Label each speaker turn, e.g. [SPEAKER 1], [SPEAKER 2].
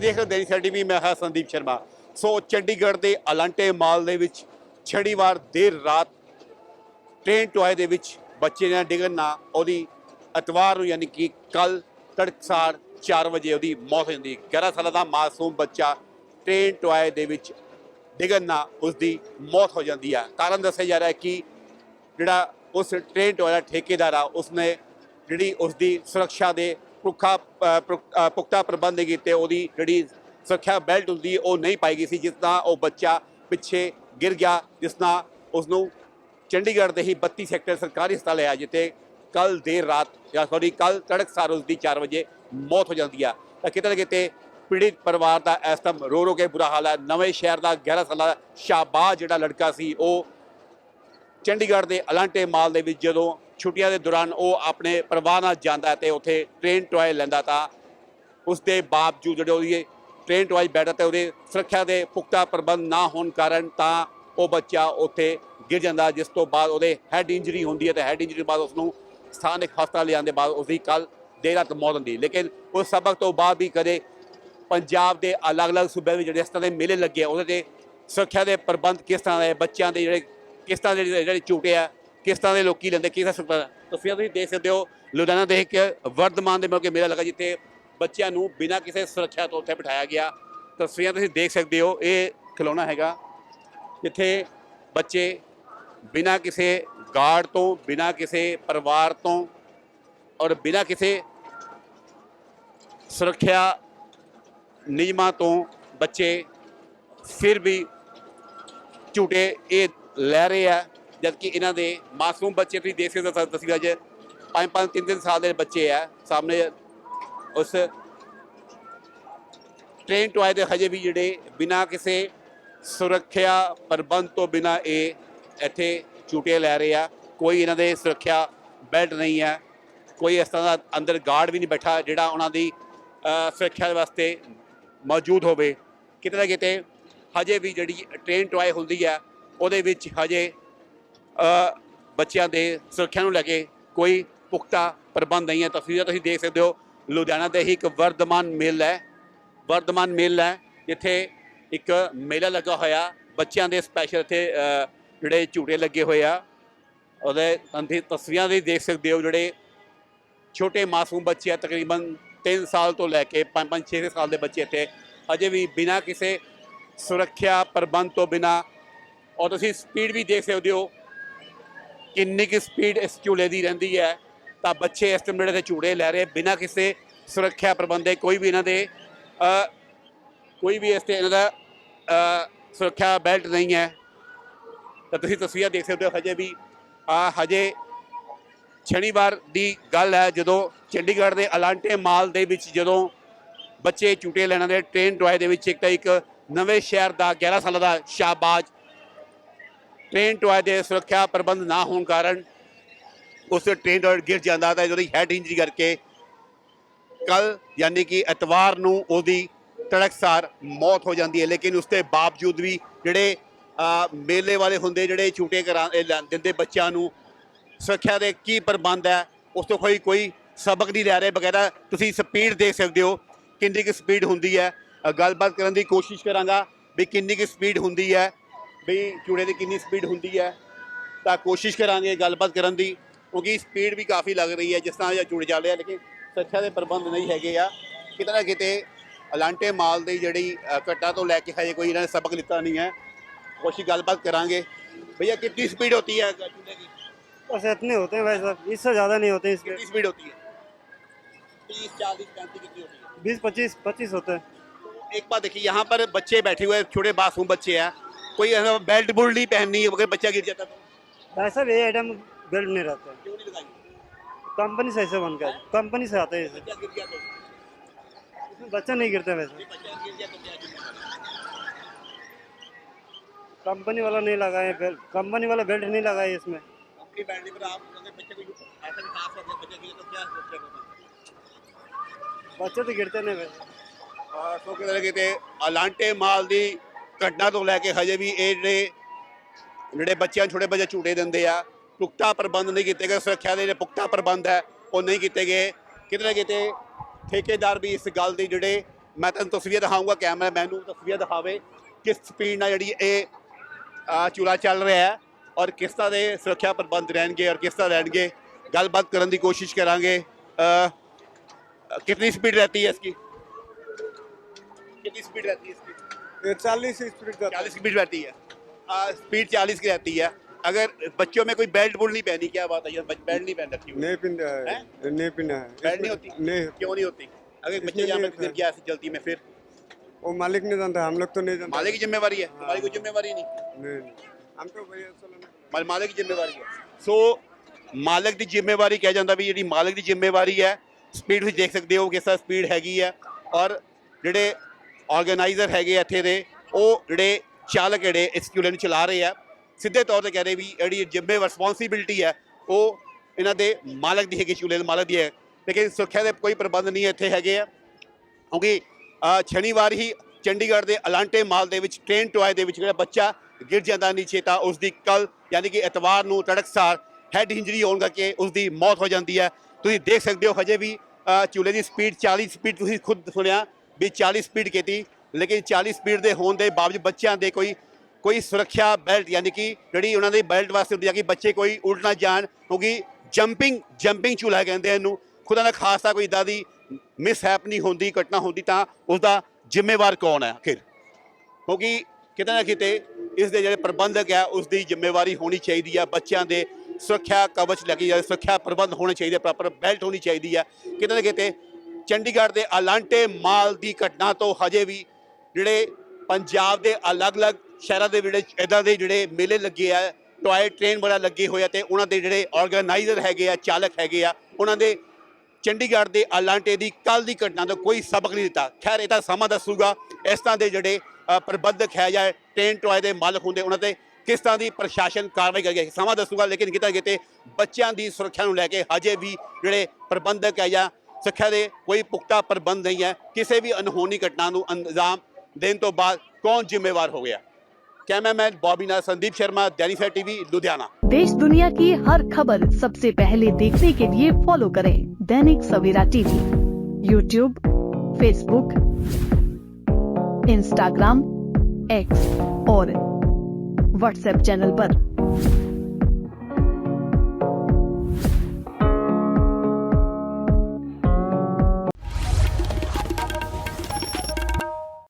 [SPEAKER 1] ਤੁਸੀਂ ਦੇਖ ਰਹੇ ਹੋ ਦੈਨਿਕ ਟੀਵੀ ਮੈਂ ਹਾਂ ਸੰਦੀਪ ਸ਼ਰਮਾ। ਸੋ ਚੰਡੀਗੜ੍ਹ ਦੇ ਅਲੰਟੇ ਮਾਲ ਦੇ ਵਿੱਚ ਛੜੀਵਾਰ ਦੇਰ ਰਾਤ ਟ੍ਰੇਨ ਟੋਏ ਦੇ ਵਿੱਚ ਬੱਚੇ ਨੇ ਡਿੱਗਣ ਨਾਲ ਉਹਦੀ ਐਤਵਾਰ ਨੂੰ ਯਾਨੀ ਕਿ ਕੱਲ ਤੜਕਸਾਰ 4 ਵਜੇ ਉਹਦੀ ਮੌਤ ਹੋ ਜਾਂਦੀ ਹੈ। 11 ਸਾਲਾਂ ਦਾ ਮਾਸੂਮ ਬੱਚਾ ਟ੍ਰੇਨ ਟੋਏ ਦੇ ਵਿੱਚ ਡਿੱਗਣ ਨਾਲ ਉਸ ਦੀ ਮੌਤ ਹੋ ਜਾਂਦੀ ਹੈ। ਕਾਰਨ ਦੱਸਿਆ ਜਾ ਰਿਹਾ ਹੈ ਕਿ ਜਿਹੜਾ ਉਸ ਟ੍ਰੇਨ ਟੋਏ ਦਾ ਠੇਕੇਦਾਰ ਆ, ਉਸਨੇ ਜਿਹੜੀ ਉਸ ਦੀ ਸੁਰੱਖਿਆ ਦੇ ਪੁਖਾ ਪੁਖ- ਪੁਖਤਾ ਪ੍ਰਬੰਧ ਕੀਤੇ, ਉਹਦੀ ਜਿਹੜੀ ਸੁਰੱਖਿਆ ਬੈਲਟ ਉਸਦੀ ਉਹ ਨਹੀਂ ਪਾਈ ਗਈ ਸੀ, ਜਿਸ ਨਾਲ ਉਹ ਬੱਚਾ ਪਿੱਛੇ ਗਿਰ ਗਿਆ, ਜਿਸ ਨਾਲ ਉਸ ਨੂੰ ਚੰਡੀਗੜ੍ਹ ਦੇ ਹੀ 32 ਸੈਕਟਰ ਸਰਕਾਰੀ ਹਸਪਤਾਲ ਹੈ ਜਿੱਥੇ ਕੱਲ ਦੇਰ ਰਾਤ, ਜਾਂ ਸੌਰੀ ਕੱਲ ਤੜਕਸਾਰ ਉਸ ਦੀ 4 ਵਜੇ ਮੌਤ ਹੋ ਜਾਂਦੀ ਆ। ਤਾਂ ਕਿਤੇ ਨਾ ਕਿਤੇ ਪੀੜਿਤ ਪਰਿਵਾਰ ਦਾ ਇਸ ਟਾਈਮ ਰੋ ਰੋ ਕੇ ਬੁਰਾ ਹਾਲ ਹੈ ਨਵੇਂ ਸ਼ਹਿਰ ਦਾ 11 ਸਾਲਾ ਸ਼ਾਬਾਜ਼ ਜਿਹੜਾ ਲੜਕਾ ਸੀ, ਉਹ ਚੰਡੀਗੜ੍ਹ ਦੇ ਅਲਾਂਟੇ ਮਾਲ ਦੇ ਵਿੱਚ ਜਦੋਂ ਛੁੱਟੀਆਂ ਦੇ ਦੌਰਾਨ ਉਹ ਆਪਣੇ ਪਰਿਵਾਰ ਨਾਲ ਜਾਂਦਾ ਤੇ ਉੱਥੇ ਟ੍ਰੇਨ ਟੋਏ ਲੈਂਦਾ ਤਾਂ ਉਸ ਦੇ ਬਾਵਜੂਦ ਜਿਹੜੇ ਉਹਦੀ ਟ੍ਰੇਨ ਟੋਏ ਬੈਠਾ ਤੇ ਉਹਦੇ ਸੁਰੱਖਿਆ ਦੇ ਪੁਖਤਾ ਪ੍ਰਬੰਧ ਨਾ ਹੋਣ ਕਾਰਨ ਤਾਂ ਉਹ ਬੱਚਾ ਉੱਥੇ ਗਿਰ ਜਾਂਦਾ, ਜਿਸ ਤੋਂ ਬਾਅਦ ਉਹਦੇ ਹੈਡ ਇੰਜਰੀ ਹੁੰਦੀ ਹੈ ਤੇ ਹੈਡ ਇੰਜਰੀ ਬਾਅਦ ਉਸ ਨੂੰ ਸਥਾਨਕ ਹਸਪਤਾਲ ਲਿਆਉਣ ਦੇ ਬਾਅਦ ਉਸ ਦੀ ਕੱਲ ਦੇਰ ਰਾਤ ਮੌਤ ਹੁੰਦੀ ਲੇਕਿਨ ਉਸ ਸਬਕ ਤੋਂ ਬਾਅਦ ਵੀ ਕਦੇ ਪੰਜਾਬ ਦੇ ਅਲੱਗ-ਅਲੱਗ ਸੂਬਿਆਂ ਵਿੱਚ ਜਿਹੜੇ ਇਸ ਤਰ੍ਹਾਂ ਦੇ ਮੇਲੇ ਲੱਗੇ ਉਹਦੇ ਤੇ ਸੁਰੱਖਿਆ ਦੇ ਪ੍ਰਬੰਧ ਕਿਸ ਤਰ੍ਹਾਂ ਦੇ ਬੱਚਿਆਂ ਦੇ ਜਿਹੜੇ ਕਿਸ ਤਰ੍ਹਾਂ ਦੇ ਜਿਹੜੇ ਜਿਹੜੇ ਝੂਟੇ ਆ, ਕਿਸ ਤਰ੍ਹਾਂ ਦੇ ਲੋਕੀ ਲੈਂਦੇ, ਕਿਸ ਤਰ੍ਹਾਂ ਤਸਵੀਰਾਂ ਤੁਸੀਂ ਦੇਖ ਸਕਦੇ ਹੋ, ਲੁਧਿਆਣਾ ਦੇ ਇੱਕ ਵਰਧਮਾਨ ਦੇ ਮੌਕੇ ਮੇਲਾ ਲੱਗਾ, ਜਿੱਥੇ ਬੱਚਿਆਂ ਨੂੰ ਬਿਨਾਂ ਕਿਸੇ ਸੁਰੱਖਿਆ ਤੋਂ ਉੱਥੇ ਬਿਠਾਇਆ ਗਿਆ। ਤਸਵੀਰਾਂ ਤੁਸੀਂ ਦੇਖ ਸਕਦੇ ਹੋ, ਇਹ ਖਿਲੌਣਾ ਹੈਗਾ, ਜਿੱਥੇ ਬੱਚੇ ਬਿਨਾਂ ਕਿਸੇ ਗਾਰਡ ਤੋਂ, ਬਿਨਾਂ ਕਿਸੇ ਪਰਿਵਾਰ ਤੋਂ ਔਰ ਬਿਨਾਂ ਕਿਸੇ ਸੁਰੱਖਿਆ ਨਿਯਮਾਂ ਤੋਂ ਬੱਚੇ ਫਿਰ ਵੀ ਝੂਟੇ, ਇਹ ਲੈ ਰਹੇ ਆ, ਜਦਕਿ ਇਹਨਾਂ ਦੇ ਮਾਸੂਮ ਬੱਚੇ ਤੁਸੀਂ ਦੇਖ ਸਕਦੇ ਹੋ ਤਸਵੀਰਾਂ 'ਚ ਪੰਜ ਪੰਜ, ਤਿੰਨ ਤਿੰਨ ਸਾਲ ਦੇ ਬੱਚੇ ਆ। ਸਾਹਮਣੇ ਉਸ ਟ੍ਰੇਨ ਟੋਏ ਦੇ ਹਜੇ ਵੀ ਜਿਹੜੇ ਬਿਨਾਂ ਕਿਸੇ ਸੁਰੱਖਿਆ ਪ੍ਰਬੰਧ ਤੋਂ ਬਿਨਾਂ ਇਹ ਇੱਥੇ ਝੂਟੇ ਲੈ ਰਹੇ ਆ। ਕੋਈ ਇਹਨਾਂ ਦੇ ਸੁਰੱਖਿਆ ਬੈਲਟ ਨਹੀਂ ਹੈ ਕੋਈ ਇਸ ਤਰ੍ਹਾਂ ਦਾ ਅੰਦਰ ਗਾਰਡ ਵੀ ਨਹੀਂ ਬੈਠਾ, ਜਿਹੜਾ ਉਹਨਾਂ ਦੀ ਸੁਰੱਖਿਆ ਵਾਸਤੇ ਮੌਜੂਦ ਹੋਵੇ। ਕਿਤੇ ਨਾ ਕਿਤੇ ਹਜੇ ਵੀ ਜਿਹੜੀ ਟ੍ਰੇਨ ਟੋਏ ਹੁੰਦੀ ਹੈ ਉਹਦੇ ਵਿੱਚ ਹਜੇ ਬੱਚਿਆਂ ਦੇ ਸੁਰੱਖਿਆ ਨੂੰ ਲੈ ਕੇ ਕੋਈ ਪੁਖਤਾ ਪ੍ਰਬੰਧ ਨਹੀਂ ਹੈ। ਤਸਵੀਰਾਂ ਤੁਸੀਂ ਦੇਖ ਸਕਦੇ ਹੋ, ਲੁਧਿਆਣਾ ਦੇ ਹੀ ਇੱਕ ਵਰਧਮਾਨ ਮਿਲ ਹੈ। ਵਰਧਮਾਨ ਮਿਲ ਹੈ, ਜਿੱਥੇ ਇੱਕ ਮੇਲਾ ਲੱਗਾ ਹੋਇਆ। ਬੱਚਿਆਂ ਦੇ ਸਪੈਸ਼ਲ ਇੱਥੇ ਜਿਹੜੇ ਝੂਟੇ ਲੱਗੇ ਹੋਏ ਆ। ਉਹਦੇ ਅੰਦਰ ਤਸਵੀਰਾਂ ਵੀ ਦੇਖ ਸਕਦੇ ਹੋ, ਜਿਹੜੇ ਛੋਟੇ ਮਾਸੂਮ ਬੱਚੇ ਆ, ਤਕਰੀਬਨ 3 ਸਾਲ ਤੋਂ ਲੈ ਕੇ 5-5 6 ਸਾਲ ਦੇ ਬੱਚੇ ਇੱਥੇ। ਅਜੇ ਵੀ ਬਿਨਾਂ ਕਿਸੇ ਸੁਰੱਖਿਆ ਪ੍ਰਬੰਧ ਤੋਂ ਬਿਨਾਂ ਔਰ ਤੁਸੀਂ ਸਪੀਡ ਵੀ ਦੇਖ ਸਕਦੇ ਹੋ ਕਿੰਨੀ ਕਿ ਸਪੀਡ ਇਸ ਝੂਲੇ ਦੀ ਰਹਿੰਦੀ ਹੈ। ਤਾਂ ਬੱਚੇ ਇਸ ਟਾਈਮ ਜਿਹੜੇ ਤੇ ਝੂੜੇ ਲੈ ਰਹੇ, ਬਿਨਾਂ ਕਿਸੇ ਸੁਰੱਖਿਆ ਪ੍ਰਬੰਧ ਦੇ ਕੋਈ ਵੀ ਇਹਨਾਂ ਦੇ ਕੋਈ ਵੀ ਇਸ ਤੇ ਇਹਨਾਂ ਦਾ ਸੁਰੱਖਿਆ ਬੈਲਟ ਨਹੀਂ ਹੈ। ਤਾਂ ਤੁਸੀਂ ਤਸਵੀਰਾਂ ਦੇਖ ਸਕਦੇ ਹੋ ਹਜੇ ਵੀ। ਆ ਹਜੇ ਸ਼ਨੀਵਾਰ ਦੀ ਗੱਲ ਹੈ, ਜਦੋਂ ਚੰਡੀਗੜ੍ਹ ਦੇ ਅਲਾਂਟੇ ਮਾਲ ਦੇ ਵਿੱਚ ਜਦੋਂ ਬੱਚੇ ਝੂਟੇ ਲੈਣ ਦੇ ਟ੍ਰੇਨ ਟੋਏ ਦੇ ਵਿੱਚ ਇੱਕ ਤਾਂ ਇੱਕ ਨਵੇਂ ਸ਼ਹਿਰ ਦਾ 11 ਸਾਲਾਂ ਦਾ ਸ਼ਾਬਾਜ ਟ੍ਰੇਨ ਟੋਏ ਦੇ ਸੁਰੱਖਿਆ ਪ੍ਰਬੰਧ ਨਾ ਹੋਣ ਕਾਰਨ ਉਸ ਟ੍ਰੇਨ ਟੋਏ ਗਿਰ ਜਾਂਦਾ ਤਾਂ ਉਹਦੀ ਹੈਡ ਇੰਜਰੀ ਕਰਕੇ ਕੱਲ ਯਾਨੀ ਕਿ ਐਤਵਾਰ ਨੂੰ ਉਹਦੀ ਤੜਕਸਾਰ ਮੌਤ ਹੋ ਜਾਂਦੀ ਹੈ। ਲੇਕਿਨ ਉਸ ਦੇ ਬਾਵਜੂਦ ਵੀ ਜਿਹੜੇ ਮੇਲੇ ਵਾਲੇ ਹੁੰਦੇ, ਜਿਹੜੇ ਛੂਟੇ ਕਰਾ, ਇਹ ਦਿੰਦੇ ਬੱਚਿਆਂ ਨੂੰ, ਸੁਰੱਖਿਆ ਦੇ ਕੀ ਪ੍ਰਬੰਧ ਹੈ, ਉਸ ਤੋਂ ਕੋਈ ਕੋਈ ਸਬਕ ਨਹੀਂ ਲੈ ਰਹੇ। ਵਗੈਰਾ ਤੁਸੀਂ ਸਪੀਡ ਦੇਖ ਸਕਦੇ ਹੋ ਕਿੰਨੀ ਕੁ ਸਪੀਡ ਹੁੰਦੀ ਹੈ। ਗੱਲਬਾਤ ਕਰਨ ਦੀ ਕੋਸ਼ਿਸ਼ ਕਰਾਂਗਾ ਵੀ ਕਿੰਨੀ ਕੁ ਸਪੀਡ ਹੁੰਦੀ ਹੈ। ਵੀ ਝੂੜੇ ਦੀ ਕਿੰਨੀ ਸਪੀਡ ਹੁੰਦੀ ਹੈ ਤਾਂ ਕੋਸ਼ਿਸ਼ ਕਰਾਂਗੇ ਗੱਲਬਾਤ ਕਰਨ ਦੀ ਕਿਉਂਕਿ ਸਪੀਡ ਵੀ ਕਾਫੀ ਲੱਗ ਰਹੀ ਹੈ ਜਿਸ ਤਰ੍ਹਾਂ ਇਹ ਝੂੜੇ ਚੱਲ ਰਹੇ ਆ ਲੇਕਿਨ ਸੁਰੱਖਿਆ ਦੇ ਪ੍ਰਬੰਧ ਨਹੀਂ ਹੈਗੇ ਆ ਕਿਤੇ ਨਾ ਕਿਤੇ ਅਲਾਂਟੇ ਮਾਲ ਦੀ ਜਿਹੜੀ ਅ, ਘਟਨਾ ਤੋਂ ਲੈ ਕੇ ਹਜੇ ਕੋਈ ਇਹਨਾਂ ਨੇ ਸਬਕ ਲਿੱਤਾ ਨਹੀਂ ਹੈ ਕੋਸ਼ਿਸ਼ ਗੱਲਬਾਤ ਕਰਾਂਗੇ भैया कितनी स्पीड होती है झूले की
[SPEAKER 2] बस इतने होते हैं भाई साहब इससे ज़्यादा नहीं होते इसके
[SPEAKER 1] कितनी स्पीड होती है तीस चालीस पैंतीस कितनी होती है
[SPEAKER 2] बीस पच्चीस पच्चीस होते हैं
[SPEAKER 1] एक बात देखिए यहाँ पर बच्चे बैठे हुए हैं छोटे मासूम बच्चे हैं कोई ऐसा बेल्ट बुल्ट नहीं पहननी है अगर बच्चा गिर जाता तो
[SPEAKER 2] भाई साहब ये आइटम बेल्ट नहीं रहते
[SPEAKER 1] क्यों नहीं लगाई
[SPEAKER 2] कंपनी से ऐसे बन कर कंपनी से आते हैं इसे
[SPEAKER 1] बच्चा गिर गया तो
[SPEAKER 2] इसमें बच्चा नहीं गिरते वैसे
[SPEAKER 1] ये बच्चा गिर गया तो क्या जिम्मेदारी?
[SPEAKER 2] कंपनी वाला नहीं लगाए बेल्ट कंपनी वाला बेल्ट नहीं लगाए इसमें
[SPEAKER 1] अपनी बैटरी पर आप अगर बच्चे को ऐसा भी खास कर बच्चा गिरे तो क्या सोचेगा
[SPEAKER 2] बच्चे तो गिरते नहीं वैसे
[SPEAKER 1] ਔਰ ਸੋ ਕਿਤੇ ਕਿਤੇ ਅਲਾਂਟੇ ਮਾਲ ਦੀ ਘਟਨਾ ਤੋਂ ਲੈ ਕੇ ਹਜੇ ਵੀ ਇਹ ਜਿਹੜੇ ਜਿਹੜੇ ਬੱਚਿਆਂ ਨੂੰ ਛੋਟੇ ਬੱਚੇ ਝੂਟੇ ਦਿੰਦੇ ਆ ਪੁਖਤਾ ਪ੍ਰਬੰਧ ਨਹੀਂ ਕੀਤੇ ਗਏ ਸੁਰੱਖਿਆ ਦੇ ਜਿਹੜੇ ਪੁਖਤਾ ਪ੍ਰਬੰਧ ਹੈ ਉਹ ਨਹੀਂ ਕੀਤੇ ਗਏ ਕਿਤੇ ਨਾ ਕਿਤੇ ਠੇਕੇਦਾਰ ਵੀ ਇਸ ਗੱਲ ਦੀ ਜਿਹੜੇ ਮੈਂ ਤੁਹਾਨੂੰ ਤਸਵੀਰ ਦਿਖਾਊਂਗਾ ਕੈਮਰਾਮੈਨ ਨੂੰ ਤਸਵੀਰ ਦਿਖਾਵੇ ਕਿਸ ਸਪੀਡ ਨਾਲ ਜਿਹੜੀ ਇਹ ਅ, ਚੂਲਾ ਚੱਲ ਰਿਹਾ ਹੈ ਔਰ ਕਿਸ ਤਰ੍ਹਾਂ ਦੇ ਸੁਰੱਖਿਆ ਪ੍ਰਬੰਧ ਰਹਿਣਗੇ ਔਰ ਕਿਸ ਤਰ੍ਹਾਂ ਰਹਿਣਗੇ ਗੱਲਬਾਤ ਕਰਨ ਦੀ ਕੋਸ਼ਿਸ਼ ਕਰਾਂਗੇ ਅ, कितनी स्पीड रहती है इसकी कितनी स्पीड रहती है इसकी
[SPEAKER 3] ये चालीस स्पीड का
[SPEAKER 1] चालीस स्पीड रहती है स्पीड चालीस की रहती है अगर बच्चों में कोई बेल्ट बुल नहीं पहनी क्या बात है ये बच- बेल्ट नहीं पहन रखी हुई
[SPEAKER 3] नहीं पिना है
[SPEAKER 1] हैं?
[SPEAKER 3] नहीं पिना है
[SPEAKER 1] बेल्ट नहीं
[SPEAKER 3] इसमें-
[SPEAKER 1] होती
[SPEAKER 3] नहीं
[SPEAKER 1] क्यों नहीं होती अगर
[SPEAKER 3] इसमें
[SPEAKER 1] बच्चे यहाँ
[SPEAKER 3] नहीं
[SPEAKER 1] पे गिर
[SPEAKER 3] होता।
[SPEAKER 1] गया ऐसी जल्दी में फिर
[SPEAKER 3] वो मालिक नहीं जानता हम लोग तो नहीं जानते
[SPEAKER 1] मालिक की जिम्मेवारी है हमारी कोई जिम्मेवारी नहीं
[SPEAKER 3] नहीं नहीं। हम तो भैया चलाने
[SPEAKER 1] ਮਾਲ- ਮਾਲਕ ਦੀ ਜ਼ਿੰਮੇਵਾਰੀ ਹੈ ਸੋ ਮਾਲਕ ਦੀ ਜ਼ਿੰਮੇਵਾਰੀ ਕਿਹਾ ਜਾਂਦਾ ਵੀ ਜਿਹੜੀ ਮਾਲਕ ਦੀ ਜ਼ਿੰਮੇਵਾਰੀ ਹੈ ਸਪੀਡ ਤੁਸੀਂ ਦੇਖ ਸਕਦੇ ਹੋ ਕਿਸ ਤਰ੍ਹਾਂ ਸਪੀਡ ਹੈਗੀ ਹੈ ਔਰ ਜਿਹੜੇ ਆਰਗੇਨਾਈਜ਼ਰ ਹੈਗੇ ਇੱਥੇ ਦੇ ਉਹ ਜਿਹੜੇ ਚਾਲਕ ਜਿਹੜੇ ਇਸ ਕਿਊਲੇ ਨੂੰ ਚਲਾ ਰਹੇ ਆ ਸਿੱਧੇ ਤੌਰ ਤੇ ਕਹਿ ਰਹੇ ਵੀ ਜਿਹੜੀ ਜ਼ਿੰਮੇ ਰਿਸਪੌਂਸਿਬਿਲਟੀ ਹੈ ਉਹ ਇਹਨਾਂ ਦੇ ਮਾਲਕ ਦੀ ਹੈਗੀ ਚੂਲੇ ਦੇ ਮਾਲਕ ਦੀ ਹੈ। ਲੇਕਿਨ ਸੁਰੱਖਿਆ ਦੇ ਕੋਈ ਪ੍ਰਬੰਧ ਨਹੀਂ ਇੱਥੇ ਹੈਗੇ ਆ। ਕਿਉਂਕਿ ਅ, ਸ਼ਨੀਵਾਰ ਹੀ ਚੰਡੀਗੜ੍ਹ ਦੇ ਅਲਾਂਟੇ ਮਾਲ ਦੇ ਵਿੱਚ ਟ੍ਰੇਨ ਟੋਏ ਦੇ ਵਿੱਚ ਜਿਹੜਾ ਬੱਚਾ ਗਿਰ ਜਾਂਦਾ ਨੀਚੇ ਤਾਂ ਉਸ ਦੀ ਕੱਲ ਯਾਨੀ ਕਿ ਐਤਵਾਰ ਨੂੰ ਤੜਕਸਾਰ ਹੈਡ ਇੰਜਰੀ ਹੋਣ ਕਰਕੇ ਉਸ ਦੀ ਮੌਤ ਹੋ ਜਾਂਦੀ ਹੈ। ਤੁਸੀਂ ਦੇਖ ਸਕਦੇ ਹੋ ਹਜੇ ਵੀ ਅ, ਚੂਲੇ ਦੀ ਸਪੀਡ 40 ਸਪੀਡ ਤੁਸੀਂ ਖੁਦ ਸੁਣਿਆ ਵੀ 40 ਸਪੀਡ ਕੀਤੀ, ਲੇਕਿਨ 40 ਸਪੀਡ ਦੇ ਹੋਣ ਦੇ ਬਾਵਜੂਦ ਬੱਚਿਆਂ ਦੇ ਕੋਈ ਕੋਈ ਸੁਰੱਖਿਆ ਬੈਲਟ, ਯਾਨੀ ਕਿ ਜਿਹੜੀ ਉਹਨਾਂ ਦੀ ਬੈਲਟ ਵਾਸਤੇ ਹੁੰਦੀ ਹੈ ਕਿ ਬੱਚੇ ਕੋਈ ਉਲਟ ਨਾ ਜਾਣ, ਕਿਉਂਕਿ ਜੰਪਿੰਗ ਜੰਪਿੰਗ ਚੂਲਾ ਕਹਿੰਦੇ ਇਹਨੂੰ ਖੁਦਾ ਨਾ ਖਾਸਾ ਕੋਈ ਇਦਾਂ ਦੀ ਮਿਸ ਨਹੀਂ ਹੁੰਦੀ, ਘਟਨਾ ਹੁੰਦੀ ਤਾਂ ਉਸ ਦਾ ਜ਼ਿੰਮੇਵਾਰ ਕੌਣ ਹੈ ਆਖਿਰ? ਕਿਉਂਕਿ ਕਿਤੇ ਨਾ ਕਿਤੇ ਇਸ ਦੇ ਜਿਹੜੇ ਪ੍ਰਬੰਧਕ ਹੈ ਉਸ ਦੀ ਜ਼ਿੰਮੇਵਾਰੀ ਹੋਣੀ ਚਾਹੀਦੀ ਹੈ ਬੱਚਿਆਂ ਦੇ ਸੁਰੱਖਿਆ ਕਵਚ ਲੱਗੀ ਜਾਵੇ ਸੁਰੱਖਿਆ ਪ੍ਰਬੰਧ ਹੋਣੇ ਚਾਹੀਦੇ ਪ੍ਰੋਪਰ ਬੈਲਟ ਹੋਣੀ ਚਾਹੀਦੀ ਹੈ ਕਿਤੇ ਨਾ ਕਿਤੇ ਚੰਡੀਗੜ੍ਹ ਦੇ ਅਲਾਂਟੇ ਮਾਲ ਦੀ ਘਟਨਾ ਤੋਂ ਹਜੇ ਵੀ ਜਿਹੜੇ ਪੰਜਾਬ ਦੇ ਅਲੱਗ-ਅਲੱਗ ਸ਼ਹਿਰਾਂ ਦੇ ਜਿਹੜੇ ਇਦਾਂ ਦੇ ਜਿਹੜੇ ਮੇਲੇ ਲੱਗੇ ਆ, ਟੋਏ ਟ੍ਰੇਨ ਬੜਾ ਲੱਗੇ ਹੋਏ ਆ ਤੇ ਉਹਨਾਂ ਦੇ ਜਿਹੜੇ ਆਰਗੇਨਾਈਜ਼ਰ ਹੈਗੇ ਆ, ਚਾਲਕ ਹੈਗੇ ਆ, ਉਹਨਾਂ ਦੇ ਚੰਡੀਗੜ੍ਹ ਦੇ ਅਲਾਂਟੇ ਦੀ ਕੱਲ ਦੀ ਘਟਨਾ ਤੋਂ ਕੋਈ ਸਬਕ ਨਹੀਂ ਦਿੱਤਾ। ਖੈਰ, ਇਹ ਤਾਂ ਸਮਾਂ ਦੱਸੂਗਾ ਇਸ ਤਰ੍ਹਾਂ ਦੇ ਜਿਹੜੇ ਪ੍ਰਬੰਧਕ ਹੈ ਜਾਂ ਟ੍ਰੇਨ ਟੋਏ ਦੇ ਮਾਲਕ ਹੁੰਦੇ, ਉਹਨਾਂ ਤੇ ਕਿਸ ਤਰ੍ਹਾਂ ਦੀ ਪ੍ਰਸ਼ਾਸਨ ਕਾਰਵਾਈ ਕਰੇਗਾ ਸਮਾਂ ਦੱਸੂਗਾ, ਲੇਕਿਨ ਕਿਤੇ ਨਾ ਕਿਤੇ ਬੱਚਿਆਂ ਦੀ ਸੁਰੱਖਿਆ ਨੂੰ ਲੈ ਕੇ ਹਜੇ ਵੀ ਜਿਹੜੇ ਪ੍ਰਬੰਧਕ ਹੈ ਜਾਂ ਸਿੱਖਿਆ ਦੇ ਕੋਈ ਪੁਖਤਾ ਪ੍ਰਬੰਧ ਨਹੀਂ ਹੈ ਕਿਸੇ ਵੀ ਅਨਹੋਣੀ ਘਟਨਾ ਨੂੰ ਅੰਜਾਮ ਦੇਣ ਤੋਂ ਬਾਅਦ ਕੌਣ ਜ਼ਿੰਮੇਵਾਰ ਹੋ ਗਿਆ कैमरामैन बॉबी नाथ संदीप शर्मा दैनिक टीवी लुधियाना
[SPEAKER 4] देश दुनिया की हर खबर सबसे पहले देखने के लिए फॉलो करें Dainik Savera TV YouTube Facebook Instagram X और व्हाट्सएप चैनल पर।